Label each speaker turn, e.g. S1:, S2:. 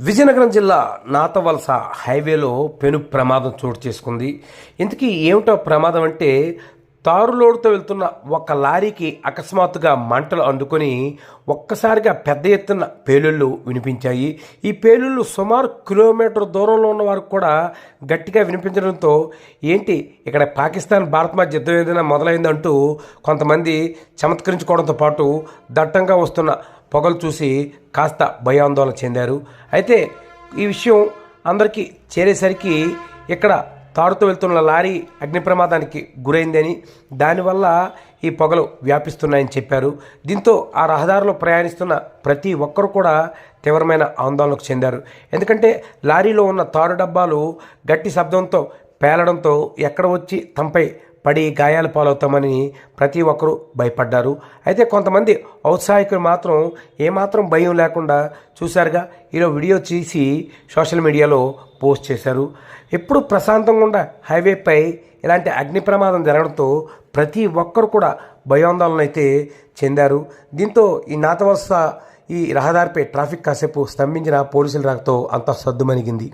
S1: విజయనగరం జిల్లా నాతవలస హైవేలో పెను ప్రమాదం చోటు చేసుకుంది. ఇంతకీ ఏమిటో ప్రమాదం అంటే తారులోడుతో వెళ్తున్న ఒక లారీకి అకస్మాత్తుగా మంటలు అందుకొని ఒక్కసారిగా పెద్ద ఎత్తున పేలుళ్ళు వినిపించాయి. ఈ పేలుళ్ళు సుమారు కిలోమీటర్ దూరంలో ఉన్న వారికి కూడా గట్టిగా వినిపించడంతో ఏంటి ఇక్కడ పాకిస్తాన్ భారత్ మధ్య యుద్ధం ఏదైనా మొదలైందంటూ కొంతమంది చమత్కరించుకోవడంతో పాటు దట్టంగా వస్తున్న పొగలు చూసి కాస్త భయాందోళన చెందారు. అయితే ఈ విషయం అందరికీ చేరేసరికి ఇక్కడ తాడుతూ వెళ్తున్న లారీ అగ్ని ప్రమాదానికి గురైందని దానివల్ల ఈ పొగలు వ్యాపిస్తున్నాయని చెప్పారు. దీంతో ఆ రహదారిలో ప్రయాణిస్తున్న ప్రతి ఒక్కరు కూడా తీవ్రమైన ఆందోళనకు చెందారు. ఎందుకంటే లారీలో ఉన్న తాడు డబ్బాలు గట్టి శబ్దంతో పేలడంతో ఎక్కడ వచ్చి తమపై పడి గాయాల పాలవుతామని ప్రతి ఒక్కరూ భయపడ్డారు. అయితే కొంతమంది ఔత్సాహికులు మాత్రం ఏమాత్రం భయం లేకుండా చూశారుగా. ఈరోజు వీడియో తీసి సోషల్ మీడియాలో పోస్ట్ చేశారు. ఎప్పుడు ప్రశాంతంగా ఉండ హైవేపై ఇలాంటి అగ్ని ప్రమాదం జరగడంతో ప్రతి ఒక్కరు కూడా భయాందోళన అయితే చెందారు. దీంతో ఈ నాతవలస ఈ రహదారిపై ట్రాఫిక్ కాసేపు స్తంభించిన పోలీసుల రాకతో అంతా సద్దుమణిగింది.